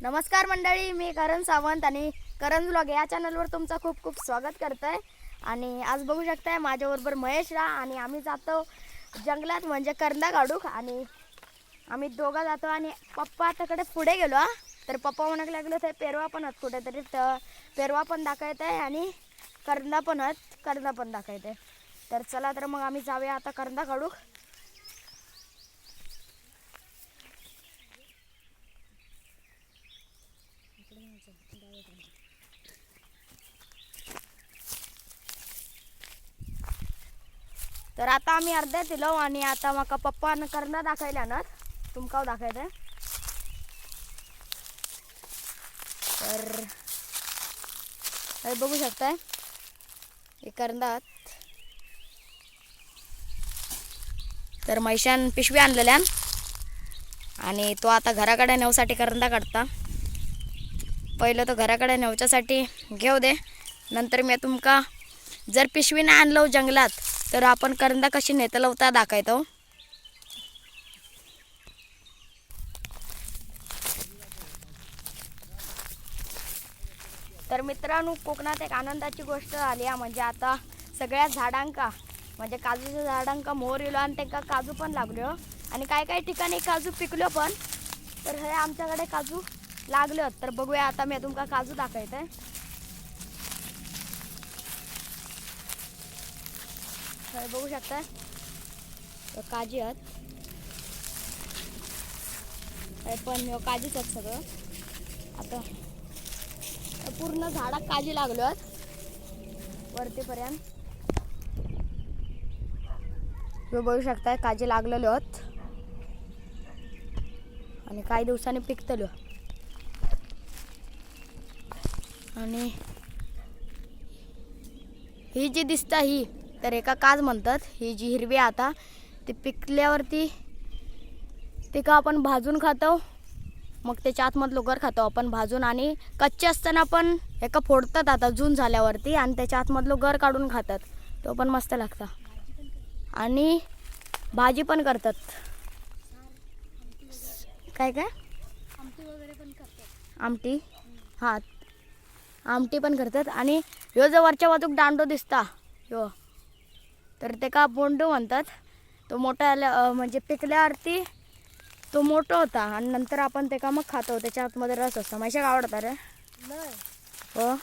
नमस्कार मंडळी मी करण सावंत आणि करण ब्लॉग या चॅनलवर तुमचं खूप खूप स्वागत करत आहे आणि आज बघू शकताय माझ्याबरोबर महेश रा आणि आम्ही जातो जंगलात म्हणजे करंदा काढूक आणि आम्ही दोघं जातो आणि पप्पा तिकडे पुढे गेलो हा. तर पप्पा म्हणायला लागलो ते पेरवा पण आहेत कुठेतरी. तर पेरवा पण दाखवत आहे आणि करंदा पण आहेत करंदा पण दाखवत आहे. तर चला तर मग आम्ही जाऊया आता करंदा काढूक तर आता आम्ही अर्ध्या दिलो आणि आता म्हाका पप्पान करंदा दाखयल्या ना. तुमका दाखयते तर हे बघू शकताय. हे करंदात तर महिशान पिशवी आणलेल्यान. आणि तो आता घराकडे नेऊसाठी करंदा काढता. पहिलं तो घराकडे नेवच्यासाठी घेऊ दे. नंतर मी तुमका जर पिशवी नाही आणलो जंगलात तर आपण करंदा कशी नेता लावता दाखवतो. तर मित्रांनो कोकणात एक आनंदाची गोष्ट आली आहे म्हणजे आता सगळ्या झाडांका म्हणजे काजूच्या झाडांका मोर येलो आणि त्यांना काजू पण लागलो हो. आणि काही काही ठिकाणी काजू पिकलो पण तर हे आमच्याकडे काजू लागलं तर बघूया आता मी तुमका काजू दाखवते. बघू शकता. काजी आहेत. हे पण काजीच आहेत सगळं. आता पूर्ण झाडात काजी लागलो आहेत. वरतीपर्यंत. बघू शकताय काजी लागलेलो आहेत. आणि काही दिवसांनी पिकतलो. आणि ही जी दिसता ही तर एका काज म्हणतात ही जी हिरवी आता ती पिकल्यावरती ती का आपण भाजून खातो. मग त्याच्या आतमधलं घर खातो आपण भाजून. आणि कच्चे असताना पण एका फोडतात आता जून झाल्यावरती आणि त्याच्या आतमधलं गर काढून खातात. तो पण मस्त लागता. आणि भाजी पण करतात. काय काय? आमटी आमटी. हां. आमटी पण करतात. आणि ह्यो जो वरच्या बाजूक दांडो दिसता ह्यो. तर ते का बोंडो म्हणतात? तो मोठा आल्या म्हणजे पिकल्यावरती तो मोठा होता आणि नंतर आपण ते का मग खातो. त्याच्या आतमध्ये रस असतो. माहिती का आवडता रे? हो?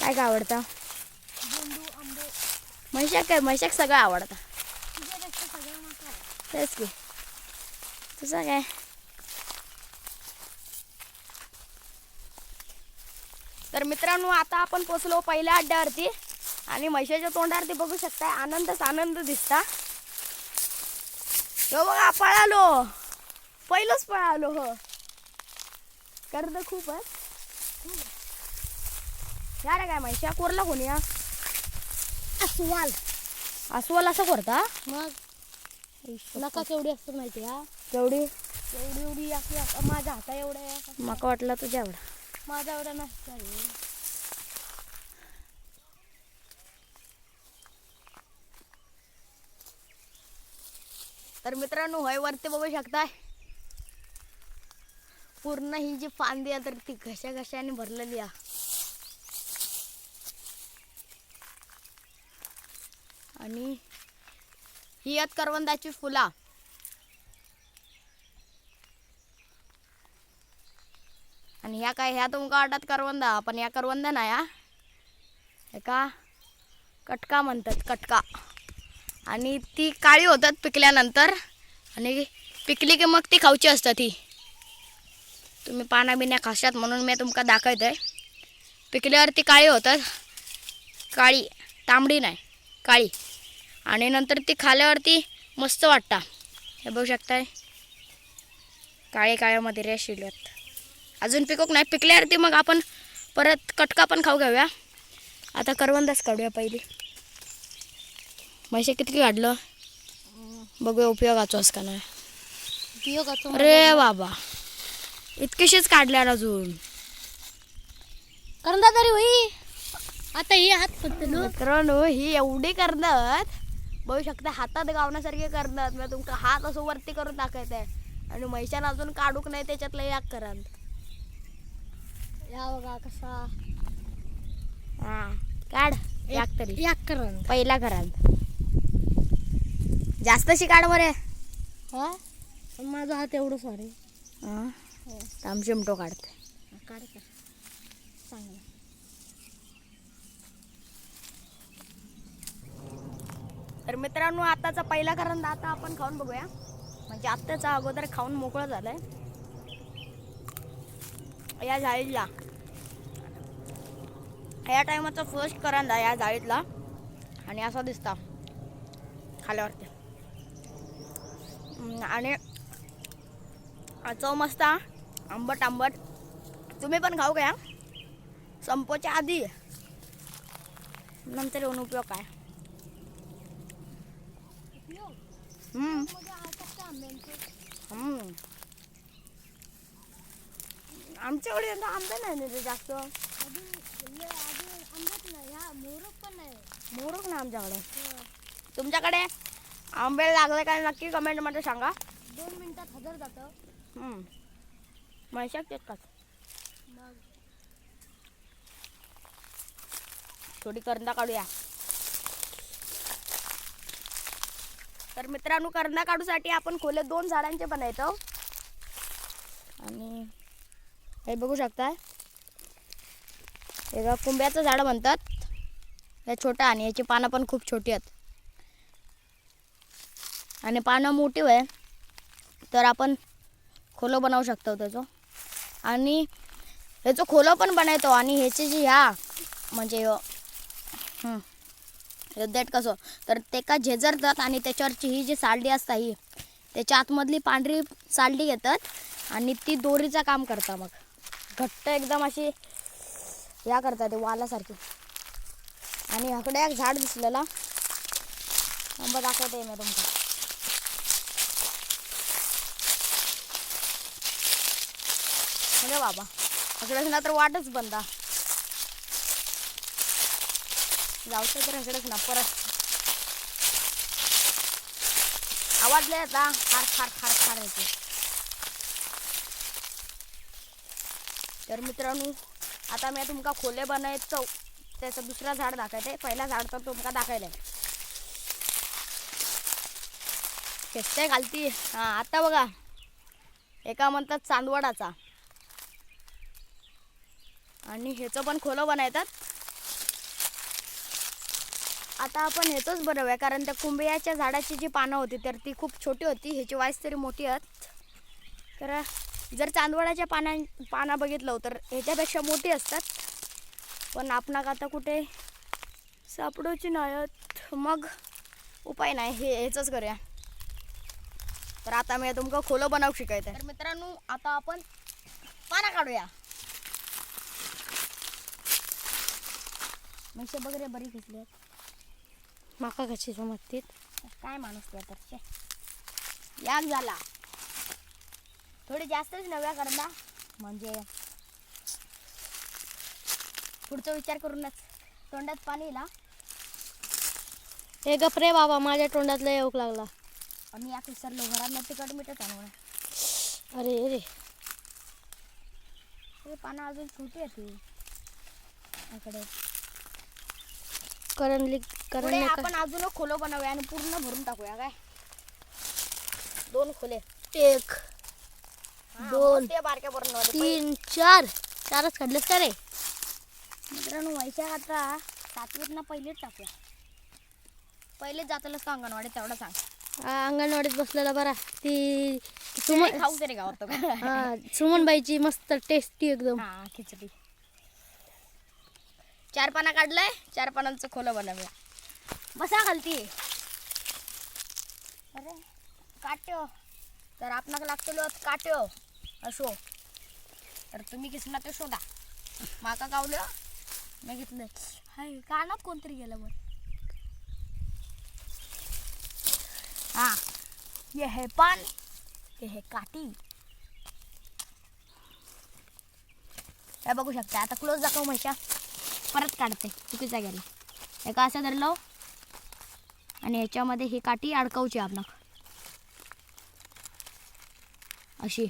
काय काय आवडतं? म्हैशाक काय? म्हैशाक सगळं आवडतं. तेच की. तुझं काय? तर मित्रांनो आता आपण पोचलो पहिल्या अड्ड्यावरती. आणि म्हैशाच्या तोंडावरती बघू शकताय आनंदच आनंद दिसता. हो बघा पळालो. पहिलंच पळालो हो. कर्द खूप आहे. या रे काय म्हैशा कोरला कोणी हा? अस्वाल. अस्वल असं करता? मग? नका केवढी असते माहिती हा? केवढी? एवढी एवढी अशी असं. माझ्या हाता असं. मका वाटलं तुझ्या एवढा माझा एवढा नसतं तर मित्रांनो होय वरती बघू शकताय. पूर्ण ही जी फांदी आहे तर ती घशा घशाने भरलेली आहे. आणि ही आहेत करवंदाची फुला. आणि ह्या काय ह्या तुमका वाटत करवंदा पण या करवंदा नाही हा. एका कटका म्हणतात कटका. आणि ती काळी होतात पिकल्यानंतर. आणि पिकली की मग ती खाऊची असतात ती तुम्ही पाना बिण्या खाशात म्हणून मी तुमका दाखवत आहे पिकल्यावर ती काळी होतात. काळी तांबडी नाही काळी. आणि नंतर ती खाल्यावरती मस्त वाटता. हे बघू शकताय. काळे काळ्यामध्ये रेश शिल्यात अजून पिकोक नाही पिकल्यावरती मग आपण परत कटका पण खाऊ घेऊया आता करवंदाच काढूया पहिली. म्हैसे किती काढलं? बघूया उपयोगाचो का नाही. उपयोगाचं अरे बाबा. इतकीशीच काढल्या अजून. करंदा तरी होई. आता ही हात फक्त लो मित्रांनो ही एवढी करतात बघू शकता हातात गावण्यासारखे करतात मी तुमका हात असं वरती करून दाखवत आहे. आणि म्हैशान अजून काढूक नाही त्याच्यातलं याक करान या बघा कसा. हा काढ. याक तरी. याक करण पहिला घरात जास्तशी काढ बरे. हा? माझा हात एवढं सॉरी. ताम चिमटो काढते. चांगलं. तर मित्रांनो आताचा पहिला करंदा आता आपण खाऊन बघूया. म्हणजे आत्ताचा अगोदर खाऊन मोकळं झालंय. या जाळीतला या टायमाचा फर्स्ट करंदा या जाळीतला आणि असा दिसता. खाल्यावरती. आणि चव मस्त हा. आंबट आंबट. तुम्ही पण खाऊ का संपोच्या आधी. नंतर येऊन उपयोग काय. आमच्याकडे आता आंबे नाही ना जास्त. मोरच ना आमच्याकडे. तुमच्याकडे? आंबे लागले काय नक्की कमेंटमध्ये सांगा. दोन मिनिटात हजर जातं. हम्म. म्हैशात का? मग. थोडी करंदा काढूया. तर मित्रांनो करंदा काढूसाठी आपण खोले दोन झाडांचे बनायचो आणि हे बघू शकता एका कुंब्याचं झाड म्हणतात. हे छोटं आणि याची पानं पण खूप छोटी आहेत. आणि पानं मोठी आहे तर आपण खोलं बनवू शकतो त्याचं. आणि ह्याचं खोलं पण बनायतो आणि ह्याची जी ह्या म्हणजे देट कसं तर ते का झेजरतात आणि त्याच्यावरची ही जी सालडी असतात ही त्याच्या आतमधली पांढरी सालडी घेतात आणि ती दोरीचं काम करतात मग. घट्ट एकदम अशी या करतात ते वालासारखी. आणि हकडे एक झाड दिसलेला. नंबर दाखवते मी तुमचं. अरे बाबा. इकडेच ना तर वाटच बंदा जाऊ तर हकडच ना परत. आवाज लय येता खार खार खार खार येते तर मित्रांनो आता मी तुमका खोले बनायचं. त्याचं दुसरं झाड दाखवते. पहिला झाड तर तुमका दाखवलंय. खेचते घालती. हा आता बघा. एका म्हणतात चांदवडाचा. आणि ह्याचं पण खोलं बनवतात. आता आपण ह्याचंच बनवूया कारण त्या कुंबियाच्या झाडाची जी पानं होती तर ती खूप छोटी होती ह्याची वाईस तरी मोठी आहेत. तर जर चांदवडाच्या पाना पाना बघितलं तर ह्याच्यापेक्षा मोठी असतात. पण आपणाक आता कुठे सापडूची नाही आहेत. मग उपाय नाही हे ह्याचंच करूया. तर आता मी तुमका खोलं बनवू शिकायचं तर मित्रांनो आता आपण पाना काढूया. म्हणजे बघ रे बरी घेतली माका कशी समजतील काय माणूस तू आता छे. याक झाला. थोडी जास्तच नव्या करदा. म्हणजे पुढचा विचार करूनच. तोंडात पाणी येला हे. गप रे बाबा माझ्या तोंडातला येऊक लागला. आणि याक विसरलो घरात नाही तिकट मिठच आणून अरे अरे. हे पानं अजून छोटी आहे ती. इकडे. पुढे करंडली आपण अजून खोलो बनवूया आणि पूर्ण भरून टाकूया काय? दोन खोले. एक हा, दोन, मोठे बारक्या भरून तीन चार. चारच काढलेस का रे? मित्रांनो वैशाख आता सातवीत ना पहिलेच टाकूया. पहिलेच जातालच का अंगणवाडी तेवढं सांग. अंगणवाडीत बसलेला बरा. ती सुमन खाऊ तरी गावतो का हा सुमनबाईची मस्त टेस्टी एकदम. हा खिचडी. चार पाना काढलंय. चार पानांचं खोलं बनवूया. बसा घालती अरे काट्यो. तर आपणाक लागतलो काट्यो. असो तर तुम्ही किसना ते शोधा. माका गावलं. मी घेतलं. हाय कानात कोणतरी गेलं मग हा ये हे पान. ये हे काटी हे बघू शकता. आता क्लोज दाखव म्हशा. परत काढते चुकीचा गेला एका असं धरलं आणि ह्याच्यामध्ये ही काठी अडकवची आपण अशी.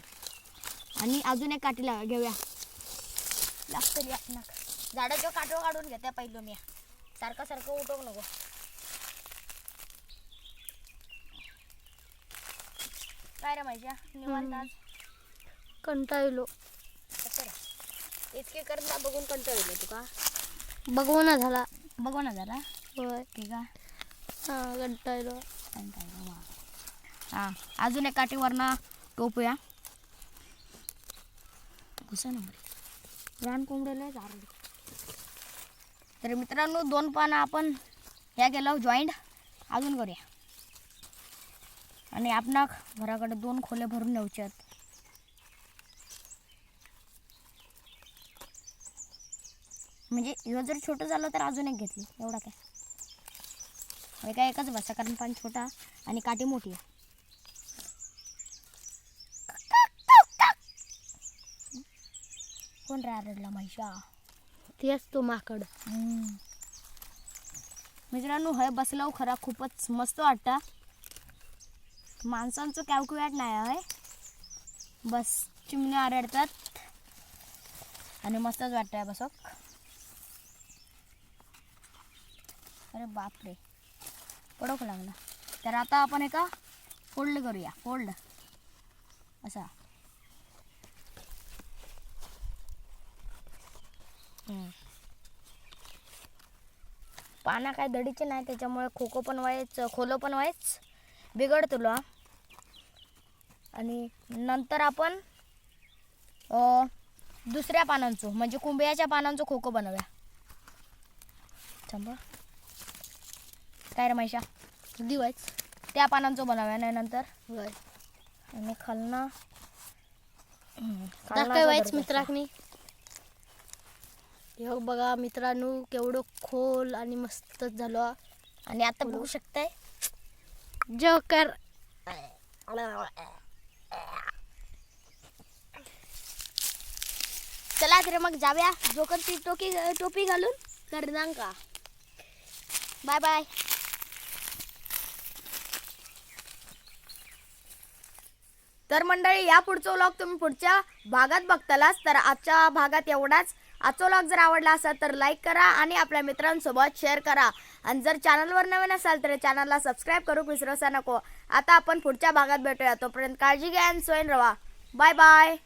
आणि अजून एक काठी लाव घेऊया. लागतं आपणाक. झाडाचं काठो काढून घेते पहिलं मी. सारखं सारखं उठवू नको. काय रे माहिती निवांत आज? कंटाळलो. इतके करता बघून कंटाळलो तुका बघू ना झाला. बघू ना जरा होय. ठीक आहे. हा कंटाळलो हां अजून एक काठीवरनं टोपूया घुसा ना रान कोंबडेला झाडू तर मित्रांनो दोन पानं आपण ह्या केलं जॉईंट अजून करूया. आणि आपणाक घराकडे दोन खोले भरून न्यायचे आहेत. म्हणजे ह्यो जर छोटं झालं तर अजून एक घेतली एवढा काय? हे काय एकच बसा कारण पान छोटा आणि काठी मोठी आहे. कोण रे आरडला म्हैशा? तेच तो माकड. मित्रांनो हय बसलाव खरा खूपच मस्त वाटतं. माणसांचं कॅल्क्युलेट नाही आहे बस चिमण्या आरडतात. आणि मस्तच वाटतंय बसक. अरे बापरे. पडक लागला. तर आता आपण एका फोल्ड करूया. फोल्ड. असा. पाना काय दडीचे नाही त्याच्यामुळे खोको पण व्हायच खोलो पण व्हायच. बिघड तुला. आणि नंतर आपण दुसऱ्या पानांचो म्हणजे कुंभयाच्या पानांचो खोको बनवूया. थांबा काय रे मैशा दिवायच त्या पानांचो बनवूया नाही नंतर. आणि खालना धरतो. मित्रांनी. हे बघा मित्रांनो केवढं खोल आणि मस्तच झालं. आणि आता बघू शकताय. जोकर. चला तर मग जाऊया. जोकरची टोकी टोपी घालून. करदांका बाय बाय. तर मंडळी या पुढचा व्लॉग तुम्ही पुढच्या भागात बघतालाच. तर आजच्या भागात एवढाच. आजचा व्लॉग जर आवडला असेल तर लाईक करा आणि आपल्या मित्रांसोबत शेअर करा. आणि जर चॅनलवर नवीन असाल तर चॅनलला सबस्क्राईब करू विसरूसा नको. आता आपण पुढच्या भागात भेटूया. तोपर्यंत काळजी घ्या आणि सोयन रवा. Bye bye